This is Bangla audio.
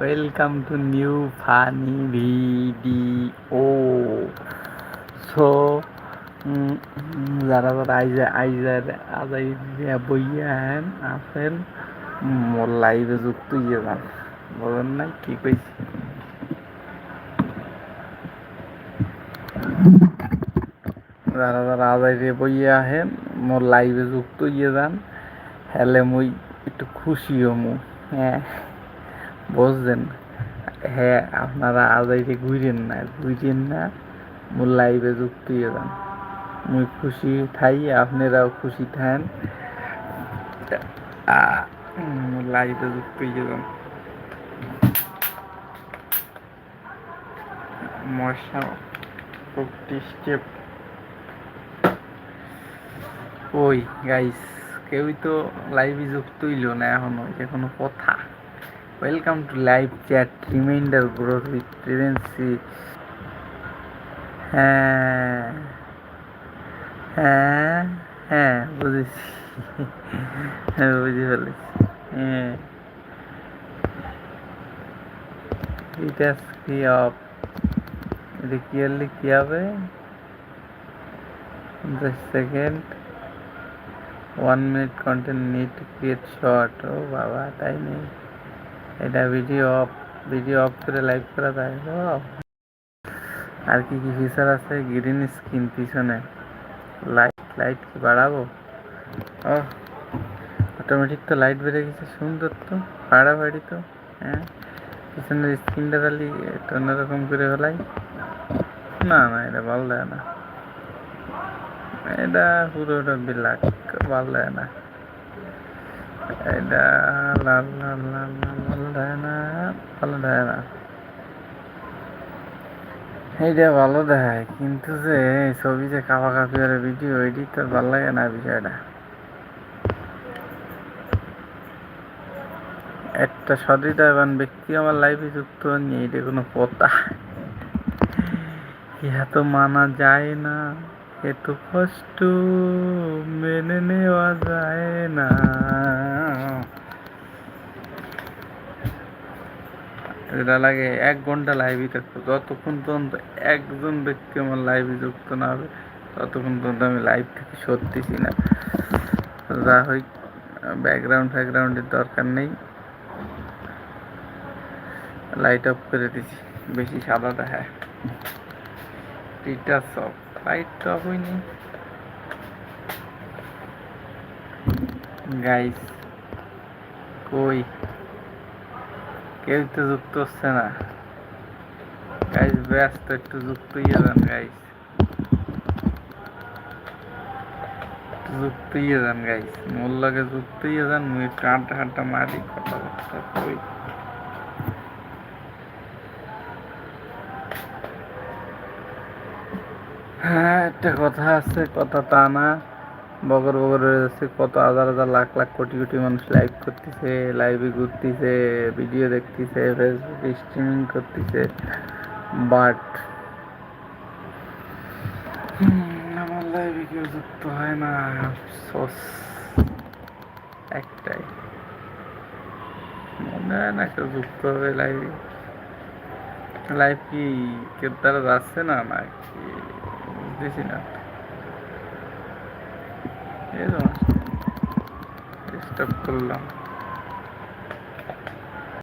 Welcome to new funny video. So, উম, উম, যারা যারা আইজা আইজার আজাই দিয়া বইয়ান আছেন মোর লাইভে যুক্ত ইয়ে যান। বলেন না কি কইছি? যারা যারা আজাই দিয়ে বইয়া আহেন মোর লাইভে যুক্ত ইয়ে যান হেলে মুই একটু খুশি হমু। হ্যাঁ বুঝছেন? হ্যাঁ আপনারা আজ আজাইতে ঘুরেন না ঘুরেন না মোর লাইভে যুক্ত হয়ে যান মুই খুশি থাই, আপনারাও খুশি থাকেন মোর লাইভে যুক্ত হয়ে যান মশা স্টেপ ওই গাইস কেউই তো লাইভে যুক্ত হইল না এখনও এটা কোনো কথা। Welcome to live chat reminder growth with প্রেভেন্সি হ্যাঁ হ্যাঁ হ্যাঁ বুঝেছি। হ্যাঁ বুঝে ফেলেছি। হ্যাঁ। এটা কি অফ এটা ক্লিয়ারলি কি হবে? পঞ্চাশ second one minute content need to create short ও বাবা, তাই নেই। এটা ভিডিও অফ ভিডিও অফ করে লাইভ করা যায়। আর কি কি ফিচার আছে? গ্রিন স্ক্রিন পিছনে। লাইট লাইট কি বাড়াবো? ও অটোমেটিক তো লাইট বেড়ে গেছে, সুন্দর তো। ফাড়াফাড়ি তো। হ্যাঁ। পিছনের স্ক্রিনটা তাহলে একটু অন্যরকম করে ফেলাই। না না, এটা ভালো দেয় না। এটা পুরোটা বিলাক ভালো লাগে না। এটা লাল লাল লাল লাল ভালো দেয় না ভালো দেয় না। এইটা ভালো দেখায় কিন্তু যে ছবি যে কাপা কাপি আর ভিডিও এটি তো ভালো লাগে না বিষয়টা। একটা সদৃদয়বান ব্যক্তি আমার লাইফে যুক্ত নেই এটা কোনো কথা ইহা তো মানা যায় না। এত কষ্ট মেনে নেওয়া যায় না। এটা লাগে এক ঘণ্টা লাইভে থাকতো যতক্ষণ পর্যন্ত একজন ব্যক্তি আমার লাইভে যুক্ত না হবে, ততক্ষণ পর্যন্ত আমি লাইভ থেকে সরতেছি না। যা হই ব্যাকগ্রাউন্ড ফ্যাকগ্রাউন্ডের দরকার নেই। লাইট অফ করে দিছি, বেশি সাদা দেখায়। এটা সব। লাইট হয়নি। গাইস কই? কেউ তো যুক্ত হচ্ছে না। গাইস ব্যস্ত, একটু যুক্ত ইয়ে যান গাইস যুক্ত ইয়ে যান গাইস মোর লগে যুক্ত ইয়ে যান মুই একটু আড্ডা আড্ডা মারি, কথাবার্তা কই? হ্যাঁ একটা কথা আছে, কথা তা না। বগর বগর হয়ে যাচ্ছে, কত হাজার হাজার লাখ লাখ কোটি কোটি মানুষ লাইভ করতেছে লাইভে ঘুরতেছে ভিডিও দেখতেছে ফেসবুকে স্ট্রিমিং করতেছে। বাট আমার লাইভে কেউ যুক্ত হয় না, আফসোস। একটাই। মনে হয় না কেউ যুক্ত হবে লাইভে লাইভ কি, কেউ তারা যাচ্ছে না নাকি? না। এই তো স্টপ করলাম